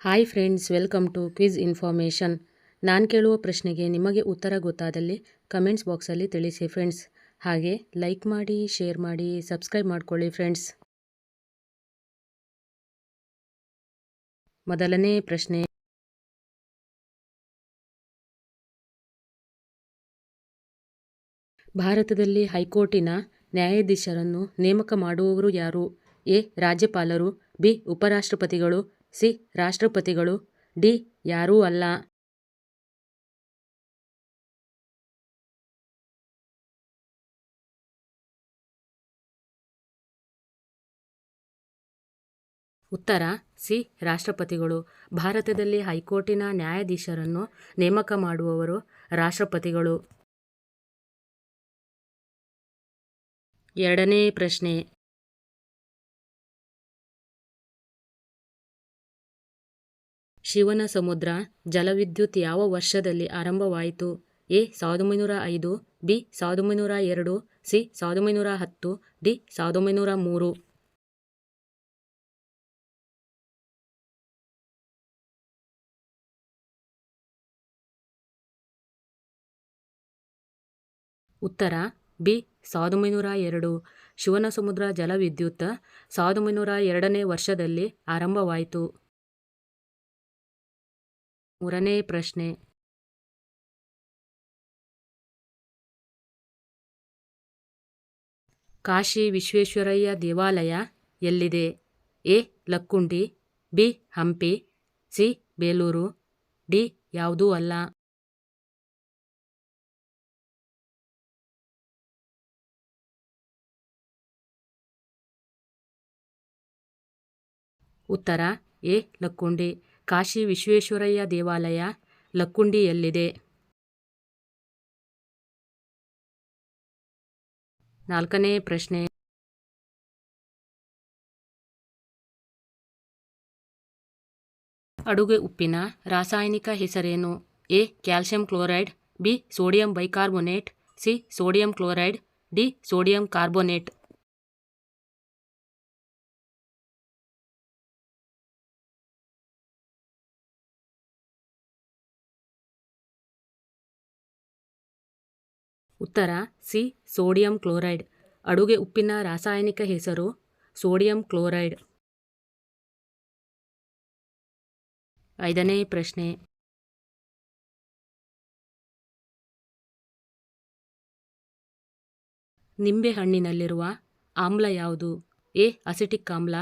Hi friends, welcome to quiz information. ನಾನು ಕೇಳುವ ಪ್ರಶ್ನೆಗೆ ನಿಮಗೆ ಉತ್ತರ ಗೊತ್ತಾದಲ್ಲಿ ಕಮೆಂಟ್ಸ್ ಬಾಕ್ಸಲ್ಲಿ ತಿಳಿಸಿ ಫ್ರೆಂಡ್ಸ್. ಹಾಗೆ ಲೈಕ್ ಮಾಡಿ, ಶೇರ್ ಮಾಡಿ, ಸಬ್ಸ್ಕ್ರೈಬ್ ಮಾಡ್ಕೊಳ್ಳಿ ಫ್ರೆಂಡ್ಸ್. ಮೊದಲನೇ ಪ್ರಶ್ನೆ. ಭಾರತದಲ್ಲಿ ಹೈಕೋರ್ಟಿನ ನ್ಯಾಯಾಧೀಶರನ್ನು ನೇಮಕ ಮಾಡುವವರು ಯಾರು? ಎ. ರಾಜ್ಯಪಾಲರು, ಬಿ. ಉಪರಾಷ್ಟ್ರಪತಿಗಳು ಸಿ ರಾಷ್ಟ್ರಪತಿಗಳು, ಡಿ ಯಾರೂ ಅಲ್ಲ. ಉತ್ತರ, ಸಿ ರಾಷ್ಟ್ರಪತಿಗಳು, ಭಾರತದಲ್ಲಿ ಹೈಕೋರ್ಟಿನ ನ್ಯಾಯಾಧೀಶರನ್ನು ನೇಮಕ ಮಾಡುವವರು ರಾಷ್ಟ್ರಪತಿಗಳು. ಎರಡನೇ ಪ್ರಶ್ನೆ. ಶಿವನ ಸಮುದ್ರ, ಜಲವಿದ್ಯುತ್ ಯಾವ ವರ್ಷದಲ್ಲಿ ಆರಂಭವಾಯಿತು? ಎ ಸಾವಿರದ ಒಂಬೈನೂರ ಐದು ಬಿ ಸಾವಿರದ ಒಂಬೈನೂರ ಎರಡು ಸಿ ಸಾವಿರದ ಒಂಬೈನೂರ ಹತ್ತು ಡಿ ಸಾವಿರದ ಒಂಬೈನೂರ ಮೂರು ಉತ್ತರ, ಬಿ ಸಾವಿರದ ಒಂಬೈನೂರ ಎರಡು ಶಿವನ ಸಮುದ್ರ, ಜಲವಿದ್ಯುತ್ ಸಾವಿರದ ಒಂಬೈನೂರ ಎರಡನೇ ವರ್ಷದಲ್ಲಿ ಆರಂಭವಾಯಿತು. ಮೂರನೇ ಪ್ರಶ್ನೆ. ಕಾಶಿ ವಿಶ್ವೇಶ್ವರಯ್ಯ ದೇವಾಲಯ ಎಲ್ಲಿದೆ? A. Lakkundi B. Hampi, C. Belur, D. ಯಾವುದೂ ಅಲ್ಲ. ಉತ್ತರ, ಎ. ಲಕ್ಕುಂಡಿ ಕಾಶಿ ವಿಶ್ವೇಶ್ವರಯ್ಯ ದೇವಾಲಯ ಲಕ್ಕುಂಡಿಯಲ್ಲಿದೆ. ನಾಲ್ಕನೇ ಪ್ರಶ್ನೆ. ಅಡುಗೆ ಉಪ್ಪಿನ ರಾಸಾಯನಿಕ ಹೆಸರೇನು? A. Calcium chloride, B. Sodium bicarbonate, C. Sodium chloride, D. Sodium carbonate. ಉತ್ತರ, ಸಿ, ಸೋಡಿಯಂ ಕ್ಲೋರೈಡ್. ಅಡುಗೆ ಉಪ್ಪಿನ ರಾಸಾಯನಿಕ ಹೆಸರು ಸೋಡಿಯಂ ಕ್ಲೋರೈಡ್. ಐದನೇ ಪ್ರಶ್ನೆ. ನಿಂಬೆಹಣ್ಣಿನಲ್ಲಿರುವ ಆಮ್ಲ ಯಾವುದು? ಎ, ಅಸಿಟಿಕ್ ಆಮ್ಲ,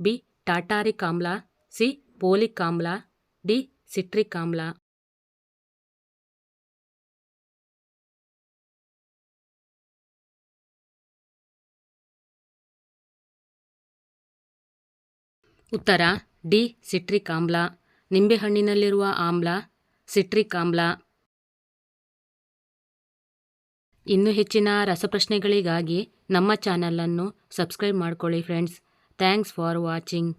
ಬಿ, ಟಾಟಾರಿಕ್ ಆಮ್ಲ, ಸಿ, ಪೋಲಿಕ್ ಆಮ್ಲ, ಡಿ, ಸಿಟ್ರಿಕ್ ಆಮ್ಲ. ಉತ್ತರ, ಡಿ, ಸಿಟ್ರಿಕ್ ಆಮ್ಲ, ನಿಂಬೆಹಣ್ಣಿನಲ್ಲಿರುವ ಆಮ್ಲ, ಸಿಟ್ರಿಕ್ ಆಮ್ಲ. ಇನ್ನು ಹೆಚ್ಚಿನ ರಸಪ್ರಶ್ನೆಗಳಿಗಾಗಿ ನಮ್ಮ ಚಾನಲನ್ನು ಸಬ್ಸ್ಕ್ರೈಬ್ ಮಾಡ್ಕೊಳ್ಳಿ ಫ್ರೆಂಡ್ಸ್ ಥ್ಯಾಂಕ್ಸ್ ಫಾರ್ ವಾಚಿಂಗ್